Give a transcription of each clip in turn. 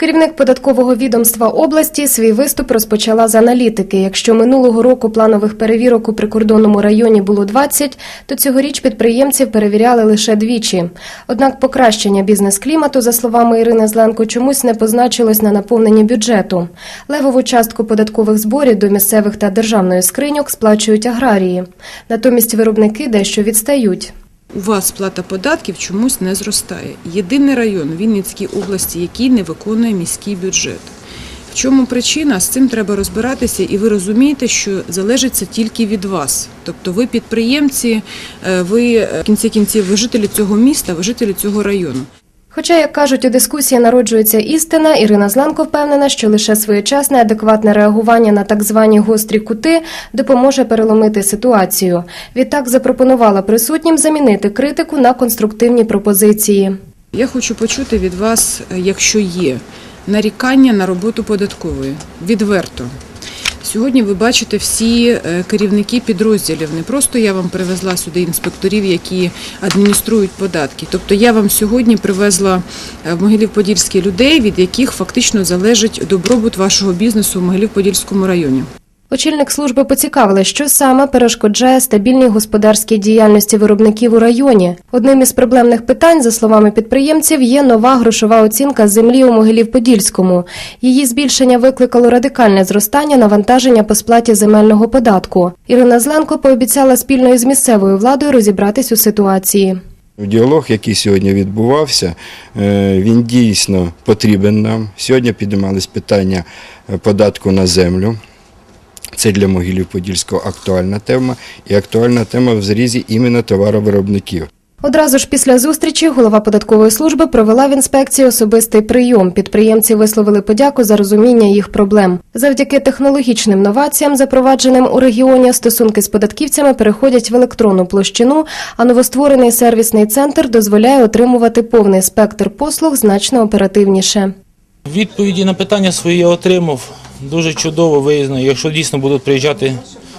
Керівник податкового відомства області свій виступ розпочала з аналітики. Якщо минулого року планових перевірок у прикордонному районі було 20, то цьогоріч підприємців перевіряли лише двічі. Однак покращення бізнес-клімату, за словами Ірини Зленко, чомусь не позначилось на наповненні бюджету. Левову частку податкових зборів до місцевих та державної скриньок сплачують аграрії. Натомість виробники дещо відстають. У вас сплата податків чомусь не зростає. Єдиний район Вінницькій області, який не виконує міський бюджет. В чому причина? З цим треба розбиратися, і ви розумієте, що залежить це тільки від вас. Тобто ви підприємці, е, ви е, в кінці кінців ви жителі цього міста, ви жителі цього району. Хоча, як кажуть, у дискусії народжується істина, Ірина Зленко впевнена, що лише своєчасне адекватне реагування на так звані гострі кути допоможе переломити ситуацію. Відтак запропонувала присутнім замінити критику на конструктивні пропозиції. Я хочу почути від вас, якщо є нарікання на роботу податкової. Відверто. Сьогодні ви бачите всі е, керівники підрозділів. Не просто я вам привезла сюди інспекторів, які адмініструють податки. Тобто я вам сьогодні привезла е, в Могилів-Подільський людей, від яких фактично залежить добробут вашого бізнесу в Могилів-Подільському районі. Очільник служби поцікавила, що саме перешкоджає стабільній господарській діяльності виробників у районі. Одним із проблемних питань, за словами підприємців, є нова грошова оцінка землі у Могилів-Подільському. Її збільшення викликало радикальне зростання навантаження по сплаті земельного податку. Ірина Зленко пообіцяла спільно із місцевою владою розібратись у ситуації. Діалог, який сьогодні відбувався, е, він дійсно потрібен нам. Сьогодні піднімались питання е, податку на землю. Це для могилів Подільського актуальна тема і актуальна тема в зрізі іменно товаровиробників. Одразу ж після зустрічі голова податкової служби провела в інспекції особистий прийом. Підприємці висловили подяку за розуміння їх проблем. Завдяки технологічним новаціям, запровадженим у регіоні, стосунки з податківцями переходять в електронну площину, а новостворений сервісний центр дозволяє отримувати повний спектр послуг значно оперативніше. Відповіді на питання свої я отримав. Дуже чудово виїзно. Якщо дійсно будуть приїжджати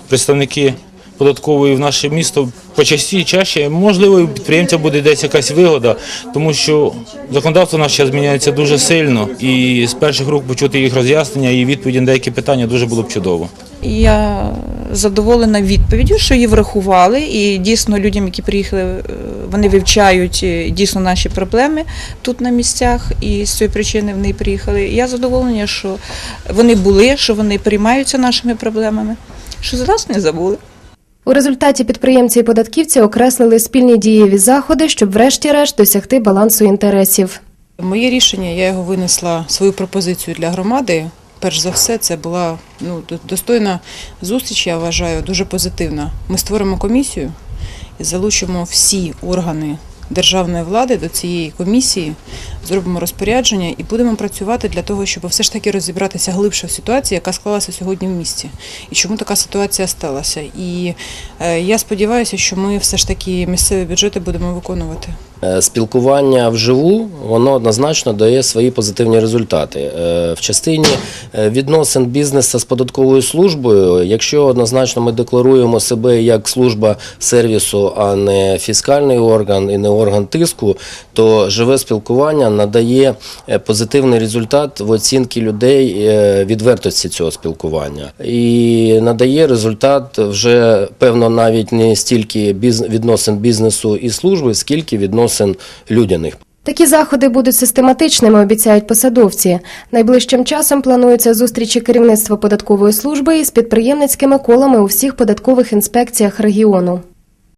представники податкової в наше місто почасті чаще, можливо, і підприємця буде десь якась вигода, тому що законодавство наше зараз дуже сильно, і з перших рук почути їх роз'яснення і відповіді на деякі питання дуже було б чудово. Я задоволена відповіддю, що її врахували, і дійсно людям, які приїхали, е, вони вивчають е, дійсно наші проблеми тут на місцях, і з цієї причини вони приїхали. Я задоволена, що вони були, що вони приймаються нашими проблемами, що за нас не забули. У результаті підприємці і податківці окреслили спільні дієві заходи, щоб врешті-решт досягти балансу інтересів. Моє рішення, я його винесла свою пропозицію для громади. Перш за все, це була ну, достойна зустріч, я вважаю, дуже позитивна. Ми створимо комісію і залучимо всі органи державної влади до цієї комісії, зробимо розпорядження і будемо працювати для того, щоб все ж таки розібратися глибше в ситуації, яка склалася сьогодні в місті, і чому така ситуація сталася. І е, я сподіваюся, що ми все ж таки місцеві бюджети будемо виконувати. Е, Спілкування вживу воно однозначно дає свої позитивні результати. Е, В частині е, відносин бізнесу з податковою службою, якщо однозначно ми декларуємо себе як служба сервісу, а не фіскальний орган і не орган тиску, то живе спілкування надає позитивний результат в оцінці людей відвертості цього спілкування і надає результат вже певно навіть не стільки відносин бізнесу і служби, скільки відносин людяних. Такі заходи будуть систематичними, обіцяють посадовці. Найближчим часом плануються зустрічі керівництва податкової служби із підприємницькими колами у всіх податкових інспекціях регіону.